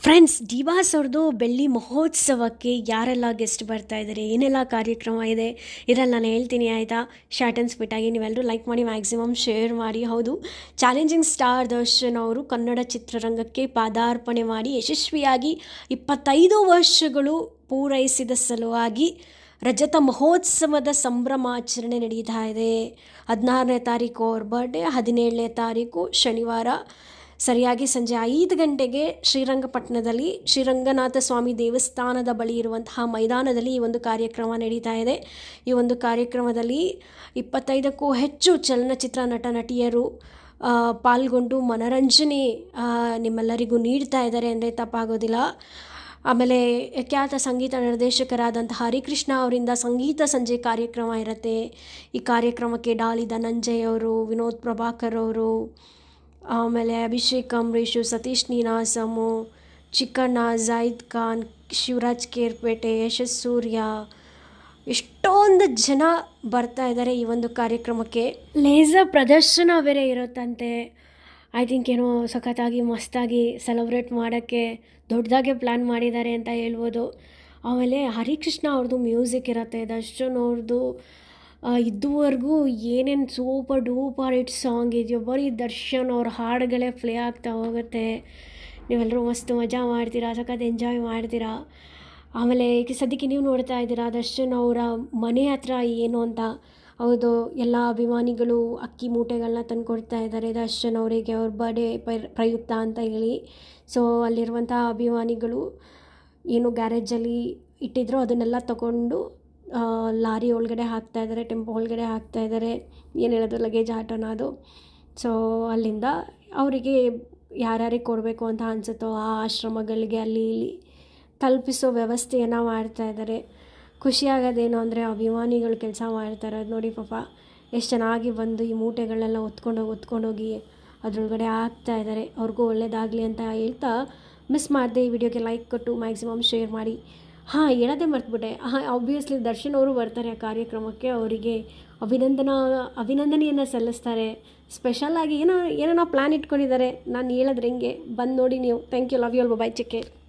Friends ಡಿವಾಸ್ ಅವ್ರದ್ದು ಬೆಳ್ಳಿ ಮಹೋತ್ಸವಕ್ಕೆ ಯಾರೆಲ್ಲ ಗೆಸ್ಟ್ ಬರ್ತಾ ಇದ್ದಾರೆ ಏನೆಲ್ಲ ಕಾರ್ಯಕ್ರಮ ಇದೆ, ಇದರಲ್ಲಿ ನಾನು ಹೇಳ್ತೀನಿ ಆಯಿತಾ? ಶಾರ್ಟ್ ಆ್ಯಂಡ್ ಸ್ಪಿಟ್ಟಾಗಿ ನೀವೆಲ್ಲರೂ ಲೈಕ್ ಮಾಡಿ ಮ್ಯಾಕ್ಸಿಮಮ್ ಶೇರ್ ಮಾಡಿ. ಹೌದು ಚಾಲೆಂಜಿಂಗ್ ಸ್ಟಾರ್ ದರ್ಶನ್ ಅವರು ಕನ್ನಡ ಚಿತ್ರರಂಗಕ್ಕೆ ಪಾದಾರ್ಪಣೆ ಮಾಡಿ ಯಶಸ್ವಿಯಾಗಿ ಇಪ್ಪತ್ತೈದು ವರ್ಷಗಳು ಪೂರೈಸಿದ ಸಲುವಾಗಿ ರಜತ ಮಹೋತ್ಸವದ ಸಂಭ್ರಮಾಚರಣೆ ನಡೀತಾ ಇದೆ. ಹದಿನಾರನೇ ತಾರೀಕು ಅವ್ರ ಬರ್ಡೇ ಹದಿನೇಳನೇ ತಾರೀಕು ಶನಿವಾರ. ಸರಿಯಾಗಿ ಸಂಜೆ ಐದು ಗಂಟೆಗೆ ಶ್ರೀರಂಗಪಟ್ಟಣದಲ್ಲಿ ಶ್ರೀರಂಗನಾಥ ಸ್ವಾಮಿ ದೇವಸ್ಥಾನದ ಬಳಿ ಇರುವಂತಹ ಮೈದಾನದಲ್ಲಿ ಈ ಒಂದು ಕಾರ್ಯಕ್ರಮ ನಡೀತಾ ಇದೆ. ಈ ಒಂದು ಕಾರ್ಯಕ್ರಮದಲ್ಲಿ ಇಪ್ಪತ್ತೈದಕ್ಕೂ ಹೆಚ್ಚು ಚಲನಚಿತ್ರ ನಟ ನಟಿಯರು ಪಾಲ್ಗೊಂಡು ಮನರಂಜನೆ ನಿಮ್ಮೆಲ್ಲರಿಗೂ ನೀಡ್ತಾ ಇದ್ದಾರೆ ಅಂದರೆ ತಪ್ಪಾಗೋದಿಲ್ಲ. ಆಮೇಲೆ ಖ್ಯಾತ ಸಂಗೀತ ನಿರ್ದೇಶಕರಾದಂಥ ಹರಿಕೃಷ್ಣ ಅವರಿಂದ ಸಂಗೀತ ಸಂಜೆ ಕಾರ್ಯಕ್ರಮ ಇರುತ್ತೆ. ಈ ಕಾರ್ಯಕ್ರಮಕ್ಕೆ ಡಾಲಿ ಧನಂಜಯ್ ಅವರು, ವಿನೋದ್ ಪ್ರಭಾಕರ್ ಅವರು ಆಮೇಲೆ ಅಭಿಷೇಕ್ ಅಂಬರೀಷು ಸತೀಶ್ ನೀನಾಸಮು ಚಿಕ್ಕಣ್ಣ ಜಾಯಿದ್ ಖಾನ್, ಶಿವರಾಜ್ ಕೇರ್ಪೇಟೆ, ಯಶಸ್ ಸೂರ್ಯ, ಎಷ್ಟೊಂದು ಜನ ಬರ್ತಾ ಇದ್ದಾರೆ ಈ ಒಂದು ಕಾರ್ಯಕ್ರಮಕ್ಕೆ. ಲೇಸರ್ ಪ್ರದರ್ಶನ ಬೇರೆ ಇರುತ್ತಂತೆ. ಐ ಥಿಂಕ್ ಏನೋ ಸಖತ್ತಾಗಿ, ಮಸ್ತಾಗಿ ಸೆಲೆಬ್ರೇಟ್ ಮಾಡೋಕ್ಕೆ ದೊಡ್ಡದಾಗೆ ಪ್ಲ್ಯಾನ್ ಮಾಡಿದ್ದಾರೆ ಅಂತ ಹೇಳ್ಬೋದು. ಆಮೇಲೆ ಹರಿಕೃಷ್ಣ ಅವ್ರದ್ದು ಮ್ಯೂಸಿಕ್ ಇರುತ್ತೆ, ದರ್ಶನ್ ಅವ್ರದ್ದು ಇದುವರೆಗೂ ಏನೇನು ಸೂಪರ್ ಡೂಪರ್ ಹಿಟ್ ಸಾಂಗ್ ಇದೆಯೋ, ಬರೀ ದರ್ಶನ್ ಅವ್ರ ಹಾಡುಗಳೇ ಪ್ಲೇ ಆಗ್ತಾ ಹೋಗುತ್ತೆ. ನೀವೆಲ್ಲರೂ ಮಸ್ತ್ ಮಜಾ ಮಾಡ್ತೀರಾ, ಸಖತ್ ಎಂಜಾಯ್ ಮಾಡ್ತೀರಾ? ಆಮೇಲೆ ಈಗ ಸದ್ಯಕ್ಕೆ ನೀವು ನೋಡ್ತಾ ಇದ್ದೀರಾ, ದರ್ಶನ್ ಅವರ ಮನೆ ಹತ್ರ ಏನು ಅಂತ? ಹೌದು, ಎಲ್ಲ ಅಭಿಮಾನಿಗಳು ಅಕ್ಕಿ ಮೂಟೆಗಳನ್ನ ತಂದು ಕೊಡ್ತಾ ಇದ್ದಾರೆ ದರ್ಶನ್ ಅವರಿಗೆ, ಅವ್ರ ಬರ್ಡೇ ಪ್ರಯುಕ್ತ ಅಂತ ಹೇಳಿ. ಸೊ ಅಲ್ಲಿರುವಂಥ ಅಭಿಮಾನಿಗಳು ಏನು ಗ್ಯಾರೇಜಲ್ಲಿ ಇಟ್ಟಿದ್ರು ಅದನ್ನೆಲ್ಲ ತಗೊಂಡು ಲಾರಿ ಒಳಗಡೆ ಹಾಕ್ತಾ ಇದ್ದಾರೆ, ಟೆಂಪೋ ಒಳಗಡೆ ಹಾಕ್ತಾ ಇದ್ದಾರೆ. ಏನು ಹೇಳೋದು ಲಗೇಜ್ ಆಟೋನ ಅದು? ಸೊ ಅಲ್ಲಿಂದ ಅವರಿಗೆ ಯಾರ್ಯಾರಿಗೆ ಕೊಡಬೇಕು ಅಂತ ಅನಿಸುತ್ತೋ ಆ ಆಶ್ರಮಗಳಿಗೆ, ಅಲ್ಲಿ ಇಲ್ಲಿ ತಲುಪಿಸೋ ವ್ಯವಸ್ಥೆಯನ್ನು ಮಾಡ್ತಾ ಇದ್ದಾರೆ. ಖುಷಿಯಾಗೋದೇನು ಅಂದರೆ ಅಭಿಮಾನಿಗಳು ಕೆಲಸ ಮಾಡ್ತಾರೆ ಅದು ನೋಡಿ ಪಾಪ. ಎಷ್ಟು ಚೆನ್ನಾಗಿ ಬಂದು ಈ ಮೂಟೆಗಳೆಲ್ಲ ಹೊತ್ಕೊಂಡೋಗಿ ಹೊತ್ಕೊಂಡೋಗಿ ಅದರೊಳಗಡೆ ಹಾಕ್ತಾ ಇದ್ದಾರೆ. ಅವ್ರಿಗೂ ಒಳ್ಳೇದಾಗಲಿ ಅಂತ ಹೇಳ್ತಾ ಮಿಸ್ ಮಾಡಿದೆ ಈ ವಿಡಿಯೋಗೆ ಲೈಕ್ ಕೊಟ್ಟು ಮ್ಯಾಕ್ಸಿಮಮ್ ಶೇರ್ ಮಾಡಿ. ಹಾಂ ಹೇಳೋದೇ ಮರ್ತುಬಿಟ್ಟೆ. ಹಾಂ ಆಬ್ವಿಯಸ್ಲಿ ದರ್ಶನ್ ಅವರು ಬರ್ತಾರೆ ಆ ಕಾರ್ಯಕ್ರಮಕ್ಕೆ, ಅವರಿಗೆ ಅಭಿನಂದನಾ, ಅಭಿನಂದನೆಯನ್ನು ಸಲ್ಲಿಸ್ತಾರೆ. ಸ್ಪೆಷಲ್ಲಾಗಿ ಏನೋ ಏನೋ ಪ್ಲ್ಯಾನ್ ಇಟ್ಕೊಂಡಿದ್ದಾರೆ. ನಾನು ಹೇಳಿದ್ರೆ ಹೆಂಗೆ ಬಂದು ನೋಡಿ ನೀವು. ಥ್ಯಾಂಕ್ ಯು ಲವ್ ಯು ಅಲ್ ಬಾಯ್ ಚೆಕ್ ಕೇರ್